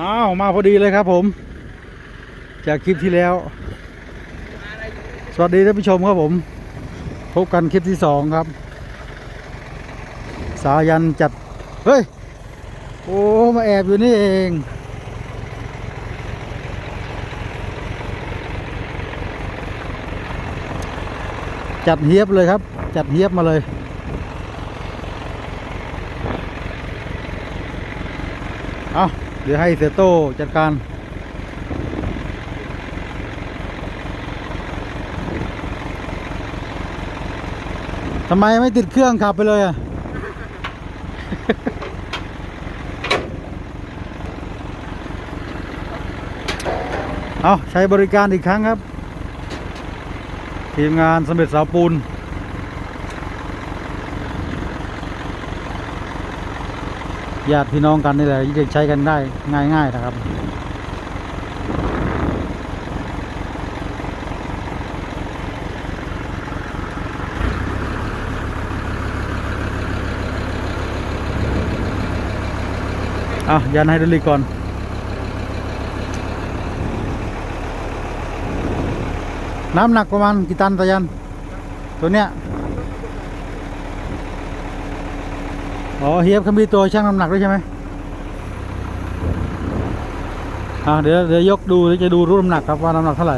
อ้าว มาพอดีเลยครับผม จากคลิปที่แล้ว สวัสดีท่านผู้ชมครับผม พบกันคลิปที่สองครับ สายันจัด เฮ้ย โอ้ มาแอบอยู่นี่เองจัดเฮียบเลยครับ จัดเฮียบมาเลย เอา เดี๋ยวให้เสียโต้จัดการทำไมไม่ติดเครื่องขับไปเลยอะ เอาใช้บริการอีกครั้งครับ ทีมงานสำเร็จสาวปูน ญาติพี่น้องกันนี่แหละจะใช้กันได้ง่ายๆนะครับอะยันไฮดรอลิก่อนน้ำหนักประมาณกี่ตันตายัน ตัวเนี้ย อ๋อเฮียบเขามีตัวชั่งน้ำหนักด้วยใช่ไหมอ่าเดี๋ยวเดี๋ยวยกดูจะดูรู้น้ำหนักครับว่าน้ำหนักเท่าไหร่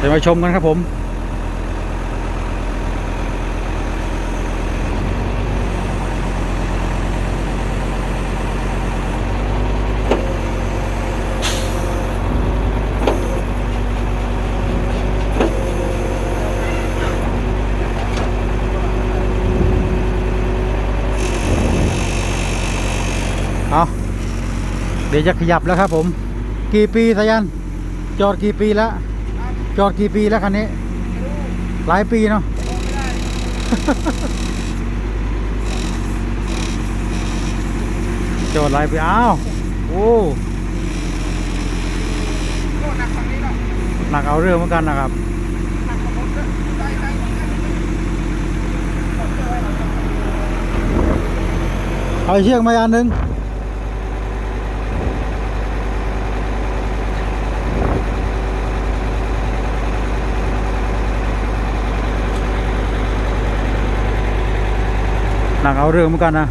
เดี๋ยวมาชมกันครับผมเอาเดี๋ยวจะขยับแล้วครับผม กี่ปีสายัน จอดกี่ปีแล้ว จอดกี่ปีแล้วคันนี้ หลายปีเนาะจอดหลายปีอ้าว โอ้หนักเอาเรื่องเหมือนกันนะครับเอาเชือกมาอันหนึ่ง หนักเอาเรื่องเหมือนกันนะ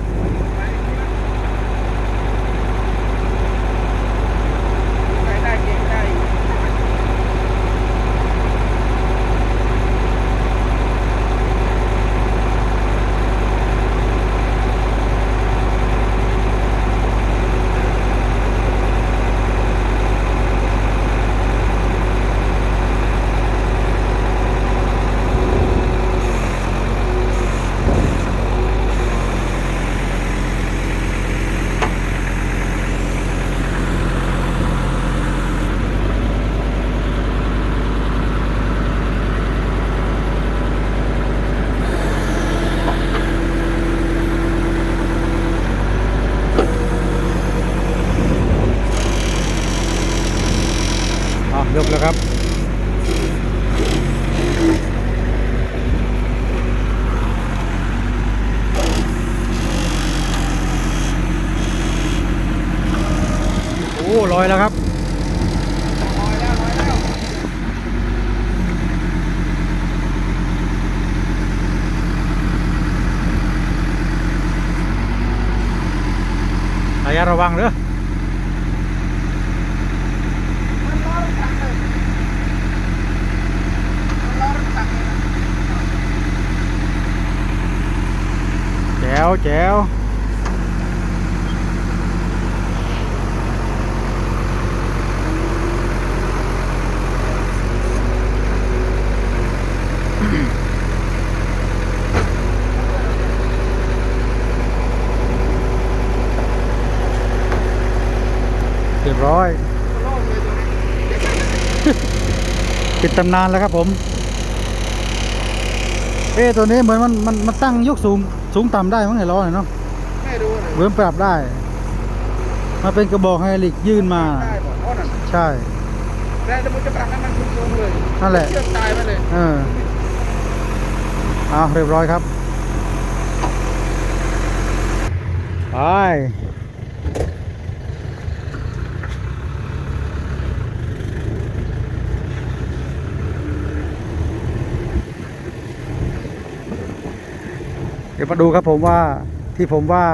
ยกแล้วครับ โอ้ลอยแล้วครับระยะระวังเด้อ วแจ๋วเรียบร้อย ปิดตำนานแล้วครับผม เอ๊ตัวนี้เหมือนมันมันมันตั้งยกสูง สูงต่ำได้มั้งไงล้อเนี่ยเนาะไม่รู้เลยเหมือนปรับได้ มาเป็นกระบอกไฮดรอลิกยื่นมา ได้บอกอ๋อนั่นใช่แต่สมมติจะปรับให้มันสูงๆเลยนั่นแหละ เชือกตายไปเลยเออเอาเรียบร้อยครับ ไป ดี๋ยวมาดูครับผมว่าที่ผมว่า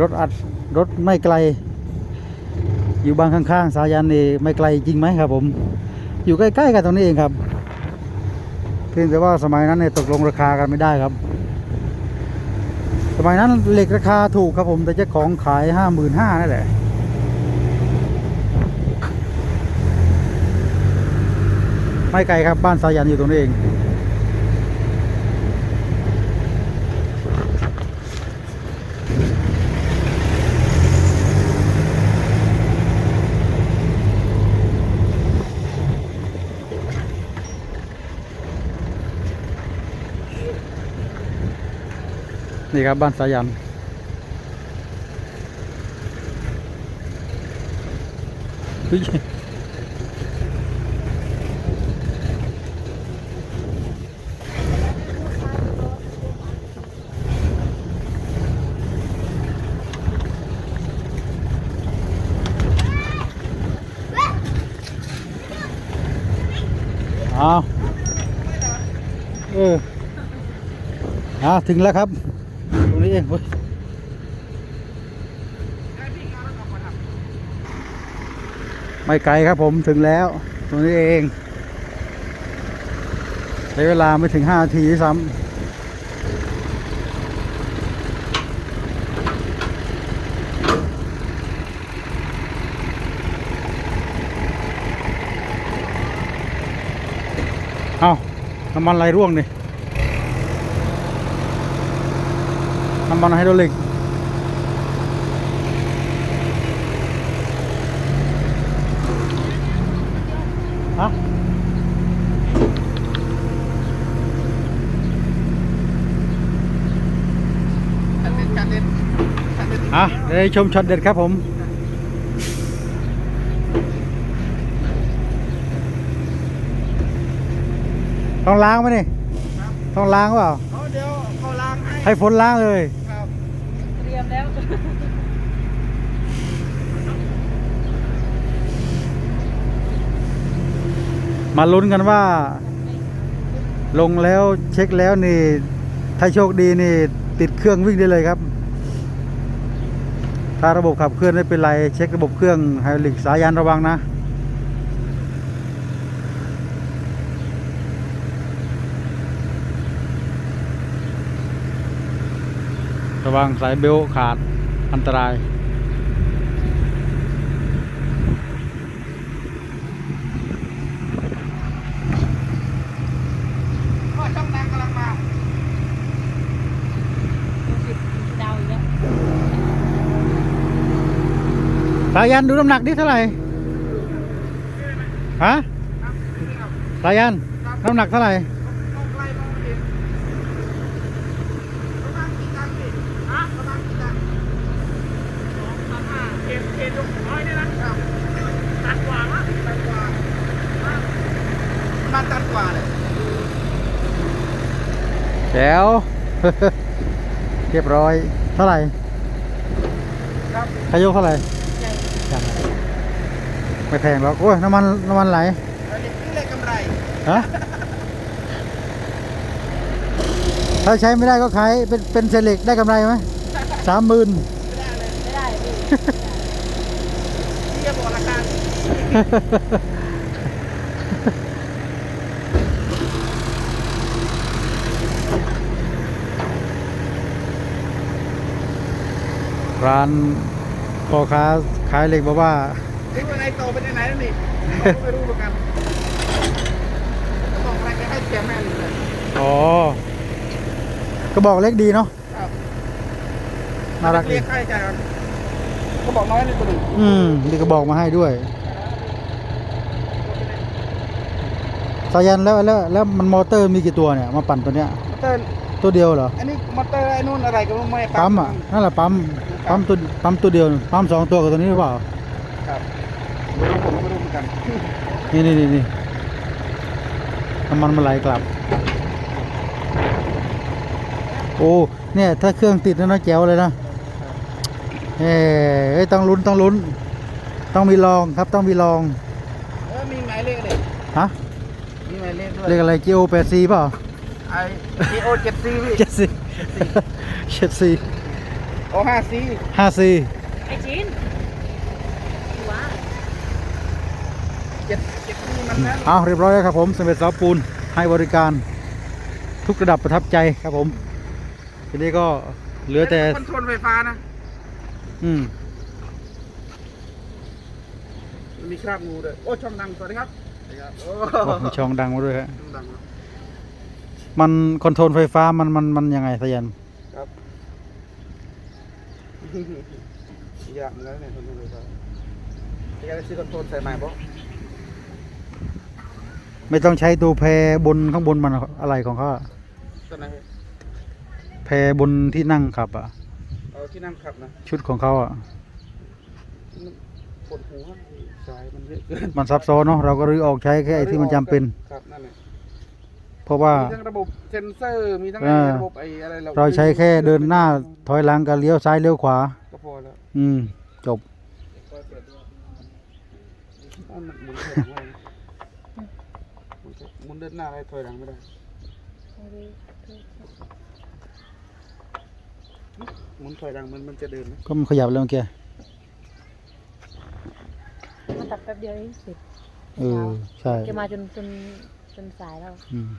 รถอัดรถไม่ไกล อยู่บางข้างๆ สายันนี่ไม่ไกลจริงไหมครับ ผม อยู่ใกล้ๆกันตรงนี้เองครับ เพียงแต่ว่าสมัยนั้นเนี่ยตกลงราคากันไม่ได้ครับ สมัยนั้นเหล็กราคาถูกครับผม แต่เจ้าของขายห้าหมื่นห้านั่นแหละไม่ไกลครับบ้านสายันอยู่ตรงนี้เอง นี่ครับบ้านสายันเฮ้ยเอาเอออ่าถึงแล้วครับ เองเว้ยไม่ไกลครับผมถึงแล้วตรงนี้เองใช้เวลาไม่ถึงห้าทีซ้ำเอาน้ำมันไหลร่วงนี่ น้ำมันไฮดรอลิกฮะคันเด็ดคันเด็ดคันเด็ดอะเดี๋ยวชมช็อตเด็ดครับผมต้องล้างไหมนี่ต้องล้างเปล่าเอาเดี๋ยวเขาล้าง ให้ให้ฝนล้างเลย ครับเตรียมแล้ว มาลุ้นกันว่า ลงแล้วเช็คแล้วนี่ ถ้าโชคดีนี่ ติดเครื่องวิ่งได้เลยครับ ถ้าระบบขับเคลื่อนไม่เป็นไร เช็คระบบเครื่องไฮดรอลิกสายยานระวังนะ ระวังสายเบลต์ขาดอันตราย ก็ช่องแดงกำลังมาสิบดาวอีกแล้วสายันดูน้ำหนักดิเท่าไหร่ฮะสายันน้ำหนักเท่าไหร่ ต้องไล่มองเห็นประมาณกี่ตันพี่ฮะประมาณกี่ตันสองตันห้าเขตเขตยกร้อยนี่นะครับตันกว่าละตันกว่าฮะประมาณตันกว่าเลย แจ๋วเรียบร้อย เท่าไหร่ครับขยกเท่าไหร่ใหญ่ยังไม่แพงหรอกโอ้ยน้ำมันน้ำมันไหลอันนี้คือเลขกำไรฮะถ้าใช้ไม่ได้ก็ขายเป็นเป็นเซเล็กได้กำไรไหมสามหมื่นไม่ได้พี่ที่จะบอกราคา ร้านพ่อค้าขายเหล็กบอกว่าที่ว่าไงโตเป็นยังไงนั่นนี่ไม่รู้เหมือนกันบอกอะไรไปให้เสียแม่เลยอ๋อก็บอกเล็กดีเนาะครับน่ารักดีเรียกค่าใช้จ่ายก่อนเขาบอกน้อยในตัวหนึ่งอืมดีก็บอกมาให้ด้วยสายันแล้วแล้วแล้วมันมอเตอร์มีกี่ตัวเนี่ยมาปั่นตัวเนี้ยมอเตอร์ตัวเดียวเหรอ อันนี้มอเตอร์ไอ้นู่นอะไรก็ไม่ปั๊มอะนั่นแหละปั๊ม ปั๊มตัวปั๊มตัวเดียวปั๊มสองตัวกับตัวนี้หรือเปล่าครับไม่รู้ผมก็ไม่รู้เหมือนกันนี่นี่นี่นี่น้ำมันมันไหลกลับ โอ้เนี่ยถ้าเครื่องติดนะนะแจ๋วเลยนะเอ้เอ้ยต้องลุ้นต้องลุ้น ต้องมีลองครับต้องมีลองเออมีหมายเลขเลยฮะมีหมายเลขด้วยเรียกอะไร G O 8 C เปล่าไอเอโอเจ็ดซีพี่เจ็ดสี่เจ็ดสี่ โอห้าซีห้าสี่ไอ้จินว้าเจ็ดเจ็ดซีมันนั้นเอาเรียบร้อยแล้วครับผมสำเร็จเสาปูนให้บริการทุกระดับประทับใจครับผม ทีนี้ก็เหลือแต่คอนโทรลไฟฟ้านะ อืมมีคราบงูด้วยโอ้ช่องดังสวัสดีครับสวัสดีครับโอ้โอ้มีช่องดังมาด้วยฮะช่องดังนะมันคอนโทรลไฟฟ้ามันมันมันยังไงสยันครับ ยากเหมือนกันเนี่ยคอนโทรลไฟฟ้าอยากได้ซื้อคอนโทรลใส่ใหม่บ่ไม่ต้องใช้ตัวแพรบนข้างบนมันอะไรของเขาอะตัวไหนพี่แพรบนที่นั่งขับอะ เอาที่นั่งขับนะชุดของเขาอะ มันปวดหัวสายมันเยอะเกินมันซับซ้อนเนาะเราก็รื้อออกใช้แค่ไอ้ที่มันจำเป็น ครับนั่นแหละเพ ราะว่า มีทั้งระบบเซ็นเซอร์มีทั้งอ่า ระบบไอ้อะไรเราใช้แค่เดินหน้าถอยหลังกับเลี้ยวซ้ายเลี้ยวขวา ก็พอแล้วอืม จบอะมันหมุนถอยหลังไม่ได้หมุนหมุนเดินหน้าอะไรถอยหลังไม่ได้หมุนถอยหลังมันมันจะเดินไหมก็มันขยับแล้วเมื่อกี้มาตัดแป๊บเดียวเองเสร็จเออ ใช่แกมาจนจนจนสายแล้ว อืม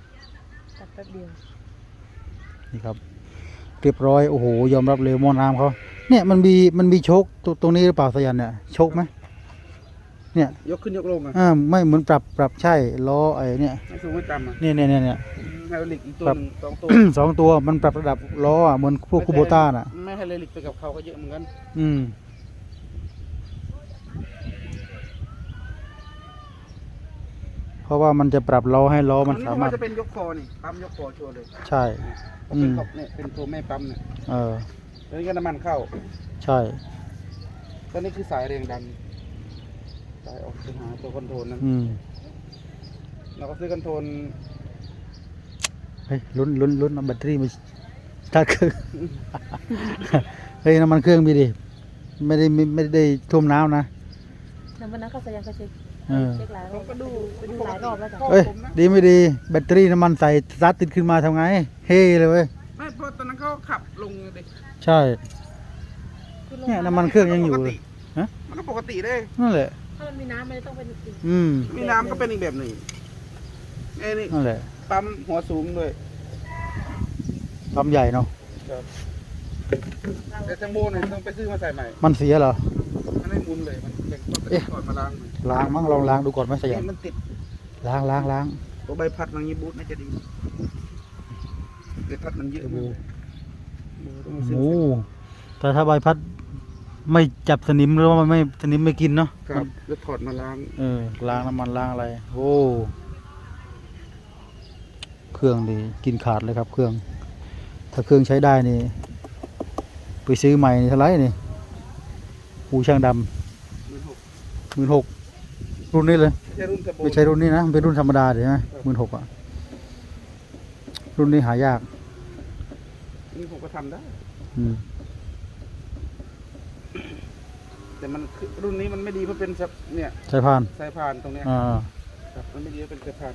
ตัดแป๊บเดียวนี่ครับ เรียบร้อยโอ้โหยอมรับเลยหมอน้ำเขาเนี่ยมันมีมันมีโชคตรงตรงนี้หรือเปล่าสยันเนี่ยโชคไหมเนี่ยยกขึ้นยกลงอะอ่าไม่เหมือนปรับปรับใช่ล้อไอ้เนี่ยไม่สูงไม่ต่ำอะเนี่ยเนี่ยเนี่ยเนี่ย ไฮดรอลิกอีกตัวครับหนึ่งสองตัวสองตัวมันปรับระดับล้ออะเหมือนพวกคูโบต้าน่ะ ไม่ไฮดรอลิกไปกับเขาก็เยอะเหมือนกัน อืม เพ ราะว่ามันจะปรับล้อให้ล้อมันอัสามารถ จะเป็นยกคอนี่ปั๊มยกคอชัวร์เลยใช่ก็เป็นขอบเนี่ยเป็นตัวแม่ปั๊มเนี่ยเออ แล้วนี่ก็น้ำมันเข้าใช่ก็นี่คือสายแรงดันสายออกไปหาตัวคอนโทรลนั้นอืมเราก็ซื้อคอนโทรลเฮ้ยลุ้นลุ้นลุ้นเอาแบตเตอรี่มาสตาร์ทเครื่องเฮ้ยน้ำมันเครื่องมีดิไม่ได้ไม่ไม่ได้ท่วมน้ำนะแล้ว วันนั้นก็สยันก็เช็คเออเช็คหลายรเราอบก็ดูไปดูหลายรอบแล้วจ้ะเอ้ยดีไม่ดีแบตเตอรี่น้ำมันใส่สตาร์ทติดขึ้นมาทำไง เฮ้เลยเว้ยไม่เพราะตอนนั้นเขาขับลงเลยใช่เนี่ยน้ำมันเครื่องยังอยู่เลยฮะมันก็ปกติเลยนั่นแหละถ้ามันมีน้ำมันจะต้องเป็นอีกอืมมีน้ำก็เป็นอีกแบบหนึ่งไอ้นี่นั่นแหละปั๊มหัวสูงด้วยปั๊มใหญ่เนาะแต่แตงโมเนี่ยต้องไปซื้อมาใส่ใหม่ มันเสียเหรอมัน ไม่หมุนเลยมันเป็นต้องไปเอ๊ะ ก่อนมาล้างใหม่ล้างมั้งลองล้างดูก่อนไหมสยามมันติดล้างล้างล้างตัวใบพัดมันงี้บูทน่าจะดีใบพัดมันเยอะมากเลยต้องมาซื้อ โอ้แต่ถ้าใบพัดไม่จับสนิมหรือว่ามันไม่สนิมไม่กินเนาะครับแล้วถอดมาล้างเออล้างน้ำมันล้างอะไร โอ้เครื่องดีกินขาดเลยครับ เครื่อง ถ้าเครื่องใช้ได้นี่ ไปซื้อใหม่นี่เท่าไหร่นี่ หูช่างดหมื่นหกำหมื่นหกรุ่นนี้เลยใช่รุ่นเทอร์โบไม่ใช่รุ่นนี้นะเป็นรุ่นธรรมดาเดี๋ยวนะหมื่นหกอะรุ่นนี้หายากนี่ผมก็ทำได้อืมแต่มันคือรุ่นนี้มันไม่ดีเพราะเป็นสับเนี่ยใช้พานสายพานตรงเนี้ยอ่าครับมันไม่ดีเพราะเป็นสายพาน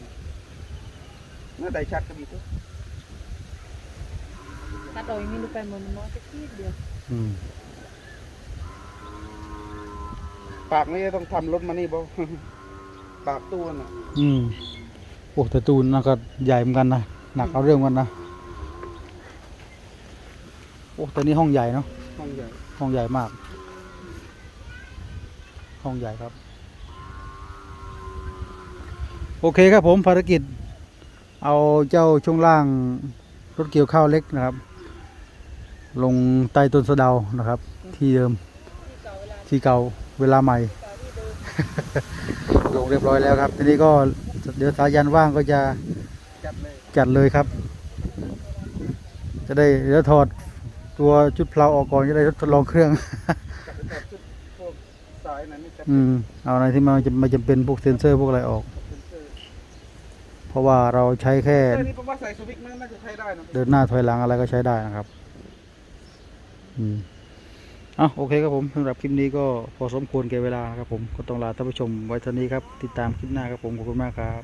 หน้าไดชัดก็มีตัวตัดออกอย่างนี้ดูไปเหมือนมันน้อยแค่ทีเดียวอืม ปากนี่ต้องทำรถมานี่บ่ปากตู้น่ะอืมโอ้แต่ตูนนั่นก็ใหญ่เหมือนกันนะหนักเอาเรื่องเหมือนกันนะโอ้แต่นี่ห้องใหญ่เนาะห้องใหญ่ห้องใหญ่มาก ห้องใหญ่ครับ โอเคครับผมภารกิจ เอาเจ้าช่วงล่างรถเกี่ยวข้าวเล็กนะครับ ลงใต้ต้นสะเดานะครับ ที่เดิมที่เก่า เวลาใหม่ ลงเรียบร้อยแล้วครับ ทีนี้ก็เดี๋ยวสายันว่างก็จะจัดเลยจัดเลยครับ จะได้เดี๋ยวถอดตัวชุดเพลาออกก่อนจะได้ทดลองเครื่องจัดเป็นแบบชุดพวกสายนั้นนี่จัดอืมเอาอะไรที่มันจะไม่จำเป็นพวกเซนเซอร์พวกอะไรออกเป็นเสื้อเพราะว่าเราใช้แค่เสื้อนี่ผมว่าใส่สวิกน่าจะใช้ได้นะเดินหน้าถอยหลังอะไรก็ใช้ได้นะครับ อืม เอาโอเคครับผมสำหรับคลิปนี้ก็พอสมควรแก่เวลาครับผมก็ต้องลาท่านผู้ชมไว้เท่านี้ครับ ติดตามคลิปหน้าครับผมขอบคุณมากครับ